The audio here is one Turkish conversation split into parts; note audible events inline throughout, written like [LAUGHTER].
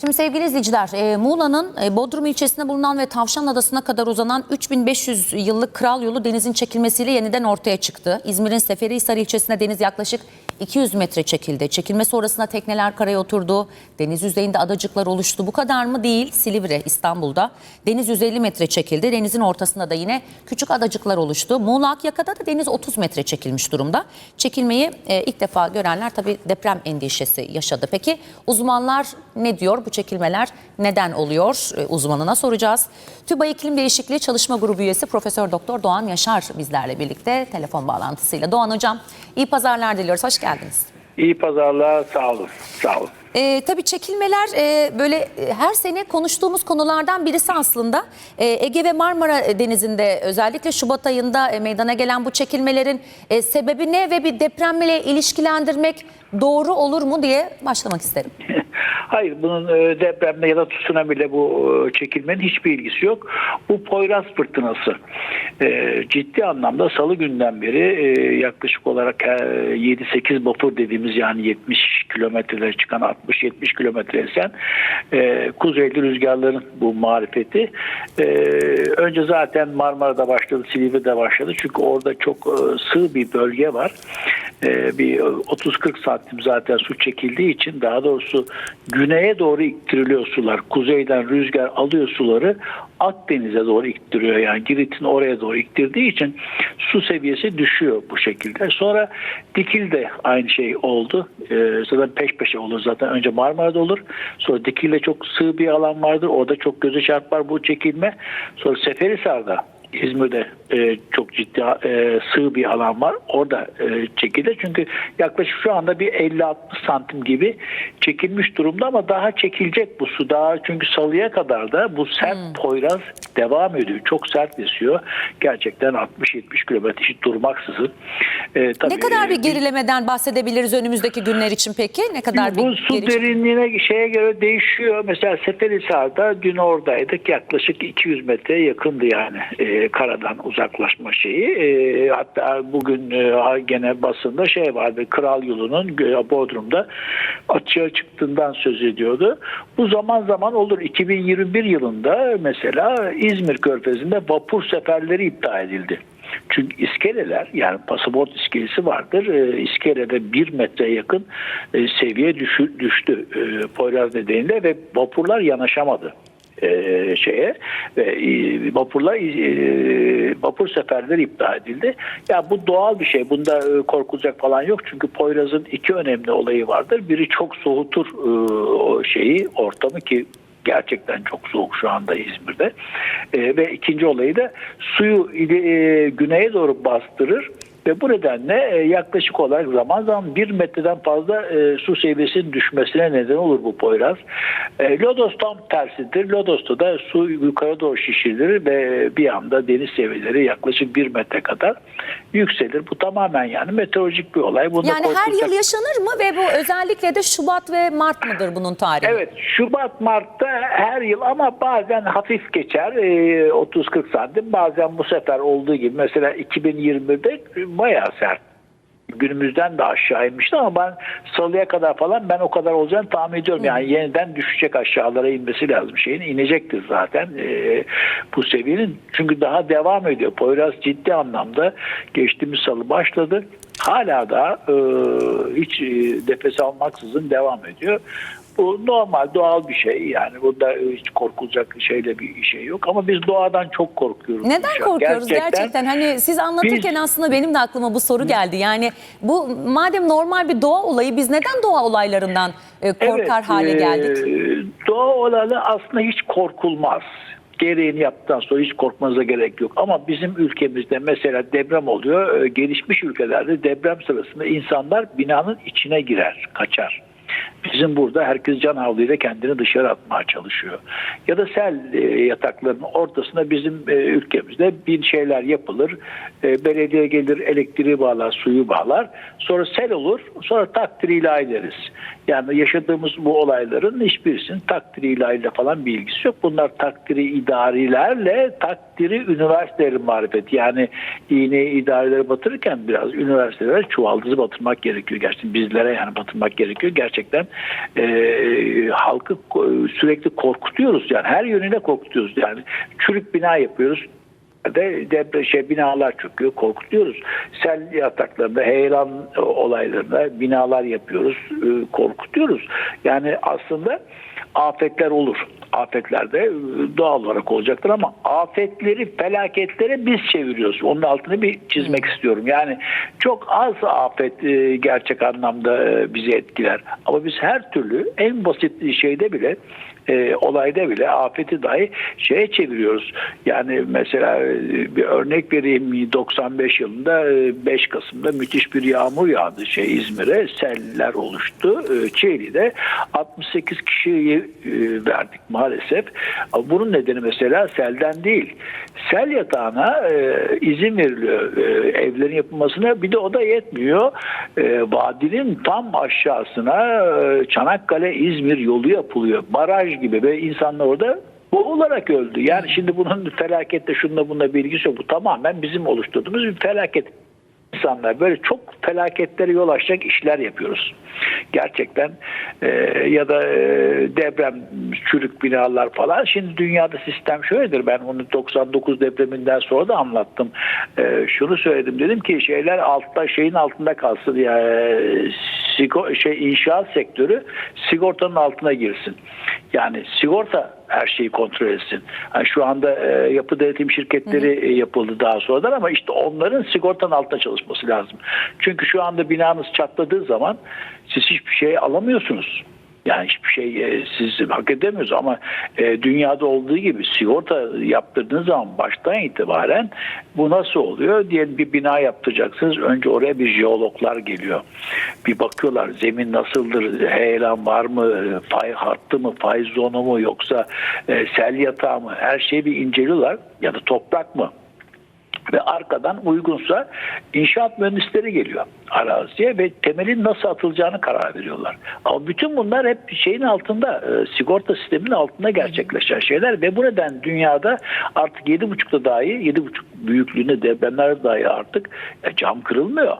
Şimdi sevgili izleyiciler, e, Muğla'nın e, Bodrum ilçesinde bulunan ve Tavşan Adası'na kadar uzanan 3500 yıllık kral yolu denizin çekilmesiyle yeniden ortaya çıktı. İzmir'in Seferihisar ilçesinde deniz yaklaşık 200 metre çekildi. Çekilme sonrasında tekneler karaya oturdu. Deniz yüzeyinde adacıklar oluştu. Bu kadar mı değil? Silivri, İstanbul'da. Deniz 150 metre çekildi. Denizin ortasında da yine küçük adacıklar oluştu. Muğla Akyaka'da da deniz 30 metre çekilmiş durumda. Çekilmeyi e, ilk defa görenler tabii deprem endişesi yaşadı. Peki uzmanlar ne diyor? Bu çekilmeler neden oluyor? E, uzmanına soracağız. TÜBA İklim Değişikliği Çalışma Grubu üyesi Profesör Doktor Doğan Yaşar bizlerle birlikte telefon bağlantısıyla. Doğan Hocam iyi pazarlar diliyoruz. Hoş geldiniz. İyi pazarlar, sağ olun. Sağ olun. E, tabii çekilmeler e, böyle e, her sene konuştuğumuz konulardan birisi aslında. E, Ege ve Marmara Denizi'nde özellikle Şubat ayında e, meydana gelen bu çekilmelerin e, sebebi ne ve bir depremle ilişkilendirmek doğru olur mu diye başlamak isterim. Hayır, bunun e, depremle ya da tsunami'yle bu e, çekilmenin hiçbir ilgisi yok. Bu Poyraz fırtınası. E, ciddi anlamda salı günden beri yaklaşık olarak e, 7-8 vapur dediğimiz yani 70 kilometrelere çıkan 60-70 kilometre esen kuzeyli rüzgarların bu marifeti. Önce zaten Marmara'da başladı, Silivri'de başladı. Çünkü orada çok sığ bir bölge var. Bir 30-40 santim zaten su çekildiği için daha doğrusu güneye doğru iktiriliyor sular. Kuzeyden rüzgar alıyor suları Akdeniz'e doğru iktiriyor. Yani Girit'in oraya doğru iktirdiği için su seviyesi düşüyor bu şekilde. Sonra Dikil'de aynı şey oldu. Ee, zaten peş peşe olur zaten. Önce Marmara'da olur. Sonra Dikil'de çok sığ bir alan vardır. Orada çok göze çarpar bu çekilme. Sonra Seferihisar'da İzmir'de e, çok ciddi e, sığ bir alan var. Orada e, çekilir. Çünkü yaklaşık şu anda bir 50-60 santim gibi çekilmiş durumda ama daha çekilecek bu su. Daha çünkü salıya kadar da bu sert poyraz devam ediyor. Çok sert esiyor. Gerçekten 60-70 kilometre hiç durmaksızın. E, tabii, Ne kadar bir e, gerilemeden bahsedebiliriz önümüzdeki günler için peki? Ne kadar bu bir su geri- derinliğine şeye göre değişiyor. Mesela Seferihisar'da dün oradaydık. Yaklaşık 200 metreye yakındı yani e, karadan uzaklaşma şeyi. E, hatta bugün e, gene basında şey vardı. Kral yolunun e, Bodrum'da açığa çıktığından söz ediyordu. Bu zaman zaman olur. 2021 yılında mesela İzmir Körfezi'nde vapur seferleri iptal edildi. Çünkü iskeleler yani pasaport iskelesi vardır. E, iskelede bir metre yakın e, seviye düştü e, Poyraz nedeniyle ve vapurlar yanaşamadı e, şeye ve e, vapurlar e, vapur seferleri iptal edildi. Ya bu doğal bir şey. Bunda e, korkulacak falan yok. Çünkü Poyraz'ın iki önemli olayı vardır. Biri çok soğutur o şeyi ortamı ki gerçekten çok soğuk şu anda İzmir'de. Ve ikinci olayı da suyu güneye doğru bastırır ve bu nedenle e, yaklaşık olarak zaman zaman bir metreden fazla e, su seviyesinin düşmesine neden olur bu Poyraz. E, Lodos tam tersidir. Lodos'ta da su yukarı doğru şişirilir ve bir anda deniz seviyeleri yaklaşık bir metre kadar yükselir. Bu tamamen yani meteorolojik bir olay. Bunda Yani her yıl yaşanır mı ve bu özellikle de Şubat ve Mart mıdır bunun tarihi? Evet Şubat Mart'ta her yıl ama bazen hafif geçer e, 30-40 santim bazen bu sefer olduğu gibi mesela 2021'de bayağı sert günümüzden de aşağı inmişti ama ben salıya kadar falan ben o kadar olacağını tahmin ediyorum. Yani yeniden düşecek aşağılara inmesi lazım şeyin. inecektir zaten e, bu seviyenin. Çünkü daha devam ediyor. Poyraz ciddi anlamda geçtiğimiz salı başladı. Hala da e, hiç e, nefes almaksızın devam ediyor. Bu normal doğal bir şey yani bunda hiç korkulacak şeyle bir şey yok ama biz doğadan çok korkuyoruz. Neden korkuyoruz gerçekten? Hani siz anlatırken Biz- aslında benim de aklıma bu soru geldi. Yani bu madem normal bir doğa olayı biz neden doğa olaylarından e, korkar Evet, hale e, geldik? doğa olanı aslında hiç korkulmaz. Gereğini yaptıktan sonra hiç korkmanıza gerek yok. Ama bizim ülkemizde mesela deprem oluyor. E, Gelişmiş ülkelerde deprem sırasında insanlar binanın içine girer, kaçar. Bizim burada herkes can havluyla kendini dışarı atmaya çalışıyor. Ya da sel e, yataklarının ortasında bizim e, ülkemizde bir şeyler yapılır. E, belediye gelir elektriği bağlar, suyu bağlar. Sonra sel olur. Sonra takdir ilahi deriz. Yani yaşadığımız bu olayların hiçbirisinin takdiri ilahiyle falan bir ilgisi yok. Bunlar takdiri idarilerle takdiri üniversitelerin marifeti. Yani iğneyi idareleri batırırken biraz üniversitelere çuvaldızı batırmak gerekiyor. Gerçekten bizlere yani batırmak gerekiyor. Gerçekten e, halkı sürekli korkutuyoruz yani her yönüyle korkutuyoruz yani çürük bina yapıyoruz de depre şey binalar çöküyor korkutuyoruz. Sel yataklarında heyelan olaylarında binalar yapıyoruz e, korkutuyoruz. Yani aslında afetler olur. Afetler de e, doğal olarak olacaktır ama afetleri felaketlere biz çeviriyoruz. Onun altını bir çizmek istiyorum. Yani çok az afet e, gerçek anlamda e, bizi etkiler. Ama biz her türlü en basit şeyde bile e, olayda bile afeti dahi şeye çeviriyoruz. Yani mesela e, bir örnek vereyim 95 yılında e, 5 Kasım'da müthiş bir yağmur yağdı şey İzmir'e seller oluştu. E, Çeyli'de 68 kişiyi e, verdik maalesef. Bunun nedeni mesela selden değil. Sel yatağına e, izin veriliyor e, evlerin yapılmasına. Bir de o da yetmiyor. E, vadinin tam aşağısına e, Çanakkale İzmir yolu yapılıyor. Baraj gibi ve insanlar orada boğularak öldü. Yani şimdi bunun felakette şununla bununla bir ilgisi yok. Bu tamamen bizim oluşturduğumuz bir felaket. İnsanlar böyle çok felaketlere yol açacak işler yapıyoruz. Gerçekten e, ya da e, deprem, çürük binalar falan. Şimdi dünyada sistem şöyledir. Ben onu 99 depreminden sonra da anlattım. E, şunu söyledim. Dedim ki şeyler altta şeyin altında kalsın. Yani, sigo- şey inşaat sektörü sigortanın altına girsin. Yani sigorta her şeyi kontrol etsin. Yani şu anda e, yapı denetim şirketleri e, yapıldı daha sonradan ama işte onların sigortanın altında çalışması lazım. Çünkü şu anda binanız çatladığı zaman siz hiçbir şey alamıyorsunuz. Yani hiçbir şey e, siz hak edemiyorsunuz ama e, dünyada olduğu gibi sigorta yaptırdığınız zaman baştan itibaren bu nasıl oluyor? Diyelim bir bina yaptıracaksınız. Önce oraya bir jeologlar geliyor. Bir bakıyorlar zemin nasıldır? Heyelan var mı? Fay hattı mı? Fay zonu mu? Yoksa e, sel yatağı mı? Her şeyi bir inceliyorlar. Ya da toprak mı? Ve arkadan uygunsa inşaat mühendisleri geliyor araziye ve temelin nasıl atılacağını karar veriyorlar. Ama bütün bunlar hep şeyin altında, e, sigorta sisteminin altında gerçekleşen şeyler ve bu neden dünyada artık 7.5'da dahi 7.5 büyüklüğünde depremler dahi artık e, cam kırılmıyor.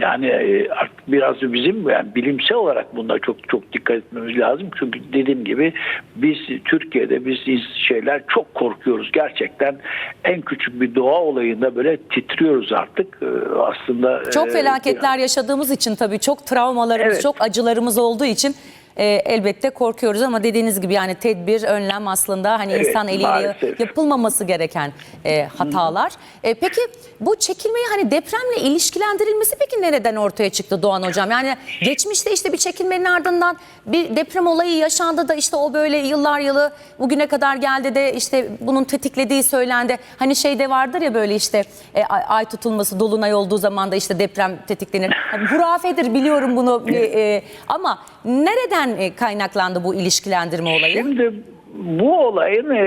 Yani e, artık biraz da bizim yani bilimsel olarak bunda çok çok dikkat etmemiz lazım. Çünkü dediğim gibi biz Türkiye'de biz iz- şeyler çok korkuyoruz. Gerçekten en küçük bir doğa olayında böyle titriyoruz artık. E, Aslında Çok e, felaketler yaşadığımız için tabii çok travmalarımız, Evet. çok acılarımız olduğu için e, elbette korkuyoruz ama dediğiniz gibi yani tedbir, önlem aslında hani Evet, insan eliyle maalesef. yapılmaması gereken e, hatalar. E, peki bu çekilmeyi hani depremle ilişkilendirilmesi peki nereden ortaya çıktı Doğan Hocam? Yani geçmişte işte bir çekilmenin ardından bir deprem olayı yaşandı da işte o böyle yıllar yılı bugüne kadar geldi de işte bunun tetiklediği söylendi. Hani şeyde vardır ya böyle işte e, ay, tutulması dolunay olduğu zaman da işte deprem tetiklenir. Hani hurafedir biliyorum bunu e, e, ama nereden e, kaynaklandı bu ilişkilendirme olayı? Şimdi bu olayın e,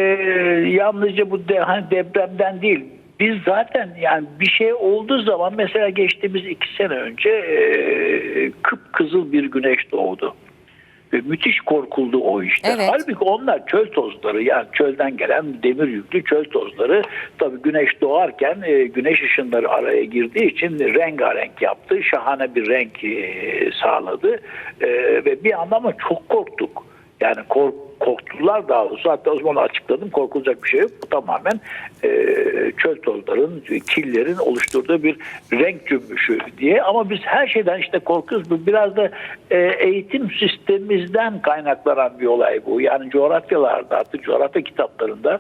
yalnızca bu de, hani depremden değil. Biz zaten yani bir şey olduğu zaman mesela geçtiğimiz iki sene önce e, kıpkızıl bir güneş doğdu. Müthiş korkuldu o işte. Evet. Halbuki onlar çöl tozları yani çölden gelen demir yüklü çöl tozları. Tabii güneş doğarken e, güneş ışınları araya girdiği için rengarenk yaptı. Şahane bir renk e, sağladı. E, ve bir anda ama çok korktuk. Yani kork, korktular daha doğrusu. Hatta o zaman açıkladım korkulacak bir şey yok. Bu tamamen e, çöl tozların, killerin oluşturduğu bir renk cümbüşü diye. Ama biz her şeyden işte korkuyoruz. Bu biraz da e, eğitim sistemimizden kaynaklanan bir olay bu. Yani coğrafyalarda artık coğrafya kitaplarında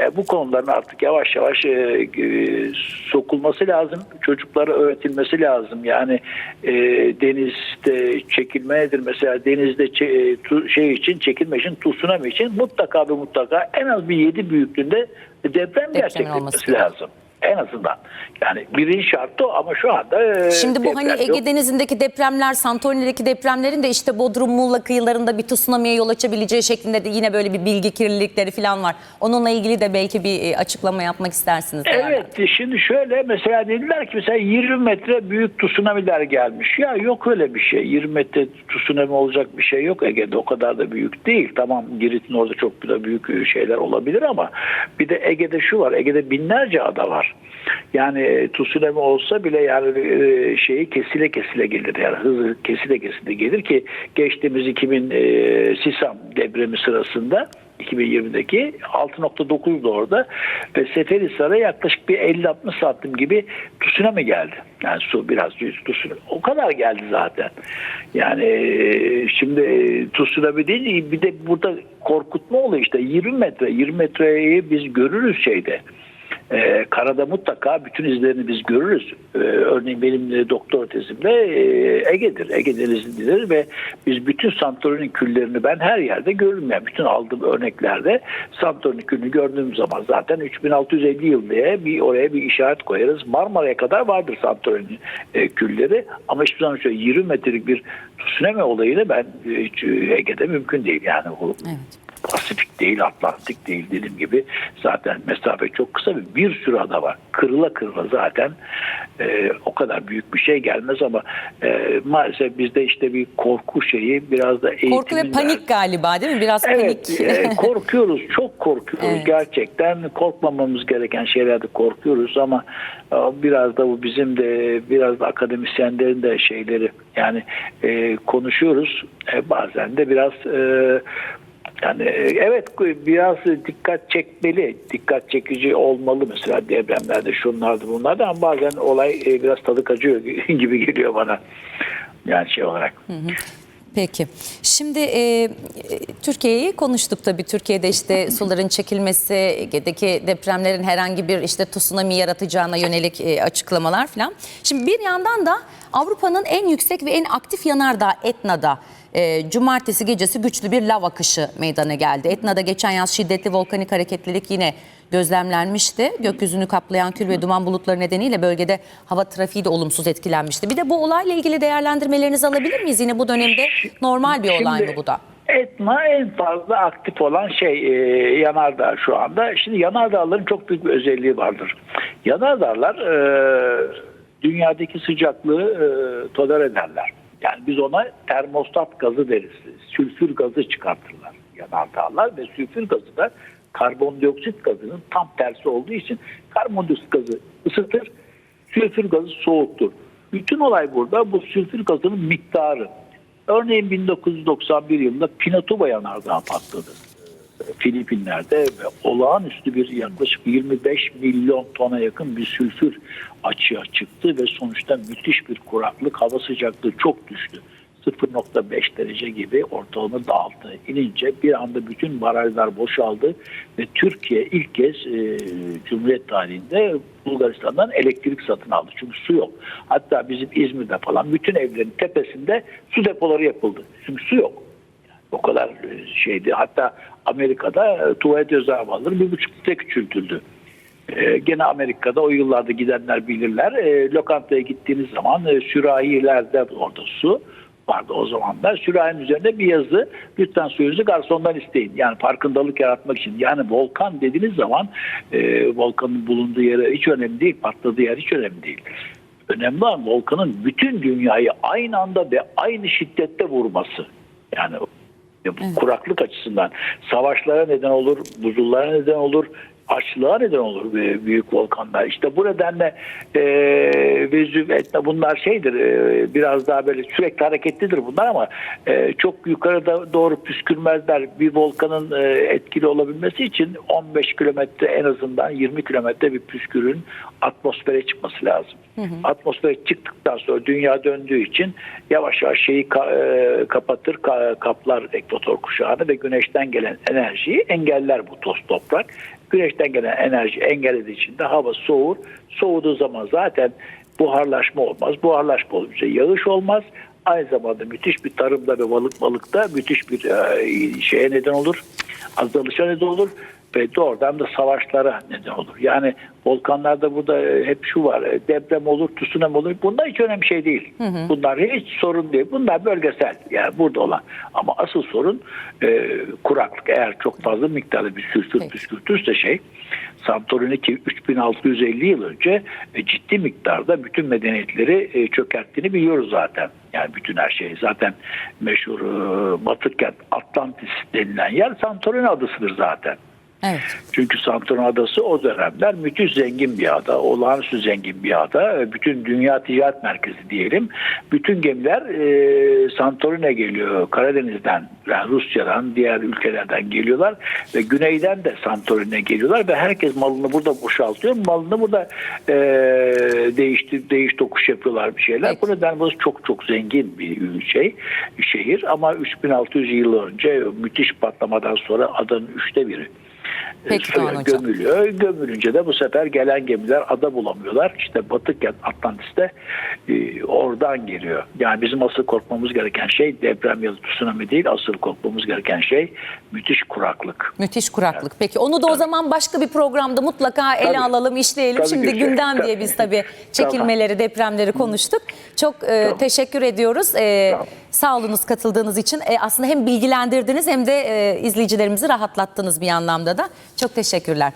e, bu konuların artık yavaş yavaş e, e, sokulması lazım. Çocuklara öğretilmesi lazım. Yani e, denizde çekilme nedir? Mesela denizde çe- e, şey için çekilme için tsunami için mutlaka ve mutlaka en az bir 7 büyüklüğünde deprem, gerçekleşmesi olması lazım. En azından. Yani birinci şartı o ama şu anda e, Şimdi bu hani Ege yok. Denizi'ndeki depremler, Santorini'deki depremlerin de işte Bodrum, Muğla kıyılarında bir tsunami'ye yol açabileceği şeklinde de yine böyle bir bilgi kirlilikleri falan var. Onunla ilgili de belki bir e, açıklama yapmak istersiniz. herhalde. Evet şimdi şöyle mesela dediler ki mesela 20 metre büyük tsunami'ler gelmiş. Ya yok öyle bir şey. 20 metre tsunami olacak bir şey yok Ege'de o kadar da büyük değil. Tamam Girit'in orada çok da büyük şeyler olabilir ama bir de Ege'de şu var. Ege'de binlerce ada var. Yani e, tsunami olsa bile yani e, şeyi kesile kesile gelir yani hızı kesile kesile gelir ki geçtiğimiz 2000 e, Sisam depremi sırasında 2020'deki 6.9'du orada ve Seferihisar'a yaklaşık bir 50-60 santim gibi tsunami geldi. Yani su biraz tsunami. O kadar geldi zaten. Yani e, şimdi tsunami değil bir de burada korkutma oluyor işte 20 metre 20 metreyi biz görürüz şeyde. Ee, karada mutlaka bütün izlerini biz görürüz. Ee, örneğin benim de doktor tezimde e, Ege'dir. Ege Denizi'ndedir ve biz bütün Santorini küllerini ben her yerde görürüm. Yani bütün aldığım örneklerde Santorini külünü gördüğüm zaman zaten 3650 yıl diye bir oraya bir işaret koyarız. Marmara'ya kadar vardır Santorini e, külleri ama hiçbir zaman şöyle 20 metrelik bir tsunami olayını ben e, hiç, e, Ege'de mümkün değil. Yani Evet. Pasifik değil, Atlantik değil dediğim gibi zaten mesafe çok kısa ve bir sürü ada var. Kırıla kırıla zaten e, o kadar büyük bir şey gelmez ama e, maalesef bizde işte bir korku şeyi biraz da eğitimin Korku ve panik galiba değil mi? Biraz Evet, panik. e, korkuyoruz, çok korkuyoruz Evet. gerçekten. Korkmamamız gereken şeylerde korkuyoruz ama e, biraz da bu bizim de biraz da akademisyenlerin de şeyleri yani e, konuşuyoruz. E, bazen de biraz e, yani e, evet biraz dikkat çekmeli, dikkat çekici olmalı mesela depremlerde şunlardı bunlardı ama bazen olay e, biraz tadı kaçıyor [LAUGHS] gibi geliyor bana. Yani şey olarak. Peki. Şimdi e, Türkiye'yi konuştuk tabii. Türkiye'de işte [LAUGHS] suların çekilmesi, Ege'deki depremlerin herhangi bir işte tsunami yaratacağına yönelik e, açıklamalar falan. Şimdi bir yandan da Avrupa'nın en yüksek ve en aktif yanardağı Etna'da e, cumartesi gecesi güçlü bir lav akışı meydana geldi. Etna'da geçen yaz şiddetli volkanik hareketlilik yine gözlemlenmişti. Gökyüzünü kaplayan kül ve duman bulutları nedeniyle bölgede hava trafiği de olumsuz etkilenmişti. Bir de bu olayla ilgili değerlendirmelerinizi alabilir miyiz? Yine bu dönemde normal bir olay mı bu da? Etna en fazla aktif olan şey e, yanardağ şu anda. Şimdi yanardağların çok büyük bir özelliği vardır. Yanardağlar e, dünyadaki sıcaklığı e, toler ederler. Yani biz ona termostat gazı deriz. Sülfür gazı çıkartırlar yanardağlar ve sülfür gazı da karbondioksit gazının tam tersi olduğu için karbondioksit gazı ısıtır, sülfür gazı soğutur. Bütün olay burada bu sülfür gazının miktarı. Örneğin 1991 yılında Pinatuba yanardağı patladı. Filipinler'de olağanüstü bir yaklaşık 25 milyon tona yakın bir sülfür açığa çıktı ve sonuçta müthiş bir kuraklık, hava sıcaklığı çok düştü. 0.5 derece gibi ortalama dağıldı. İnince bir anda bütün barajlar boşaldı ve Türkiye ilk kez e, Cumhuriyet tarihinde Bulgaristan'dan elektrik satın aldı. Çünkü su yok. Hatta bizim İzmir'de falan bütün evlerin tepesinde su depoları yapıldı. Çünkü su yok. O kadar e, şeydi. Hatta Amerika'da e, tuvalet rezervuarları bir buçuk litre küçültüldü. E, gene Amerika'da o yıllarda gidenler bilirler. Lokantaya gittiğiniz zaman e, sürahilerde orada su vardı o zamanlar. Sürahinin üzerinde bir yazı lütfen suyunuzu garsondan isteyin. Yani farkındalık yaratmak için. Yani volkan dediğiniz zaman e, volkanın bulunduğu yere hiç önemli değil. Patladığı yer hiç önemli değil. Önemli olan volkanın bütün dünyayı aynı anda ve aynı şiddette vurması. Yani bu kuraklık açısından savaşlara neden olur, buzullara neden olur, açlığa neden olur büyük volkanlar. İşte bu nedenle e, Vezüv, Etna bunlar şeydir e, biraz daha böyle sürekli hareketlidir bunlar ama e, çok yukarıda doğru püskürmezler. Bir volkanın e, etkili olabilmesi için 15 kilometre en azından 20 kilometre bir püskürün atmosfere çıkması lazım. Atmosfere çıktıktan sonra dünya döndüğü için yavaş yavaş şeyi ka- e, kapatır, ka- kaplar ekvator kuşağını ve güneşten gelen enerjiyi engeller bu toz toprak. Güneşten gelen enerji engellediği için de hava soğur. Soğuduğu zaman zaten buharlaşma olmaz. Buharlaşma olunca yağış olmaz. Aynı zamanda müthiş bir tarımda ve balık balıkta müthiş bir e, şeye neden olur. Azalışa neden olur ve doğrudan da savaşlara neden olur. Yani volkanlarda burada e, hep şu var. e, Deprem olur, tsunami olur. Bunlar hiç önemli şey değil. Bunlar hiç sorun değil. Bunlar bölgesel. Yani burada olan. Ama asıl sorun e, kuraklık. Eğer çok fazla miktarda bir sülfür püskürtürse şey Santorini ki 3650 yıl önce e, ciddi miktarda bütün medeniyetleri e, çökerttiğini biliyoruz zaten. Yani bütün her şey zaten meşhur e, Batı kent Atlantis denilen yer Santorini adısıdır zaten. Evet. Çünkü Santorini Adası o dönemler müthiş zengin bir ada, olağanüstü zengin bir ada. Bütün dünya ticaret merkezi diyelim. Bütün gemiler e, Santorini'ye geliyor. Karadeniz'den, yani Rusya'dan, diğer ülkelerden geliyorlar ve güneyden de Santorini'ye geliyorlar ve herkes malını burada boşaltıyor. Malını burada e, değişti, değiş tokuş yapıyorlar bir şeyler. Peki. Bu nedenle burası çok çok zengin bir şey, bir şehir ama 3600 yıl önce müthiş patlamadan sonra adanın üçte biri Peki suya Doğan Hocam. gömülüyor. Gömülünce de bu sefer gelen gemiler ada bulamıyorlar. İşte Batık Atlantis'te e, oradan geliyor. Yani bizim asıl korkmamız gereken şey deprem ya da tsunami değil. Asıl korkmamız gereken şey müthiş kuraklık. Müthiş kuraklık. Peki onu da o zaman başka bir programda mutlaka ele Tabii. alalım, işleyelim. Tabii Şimdi Gülşen, gündem diye tabii. biz tabii çekilmeleri, depremleri konuştuk. Çok e, Tamam. teşekkür ediyoruz. E, Tamam. Sağ olunuz katıldığınız için. E, aslında hem bilgilendirdiniz hem de e, izleyicilerimizi rahatlattınız bir anlamda da. Çok teşekkürler.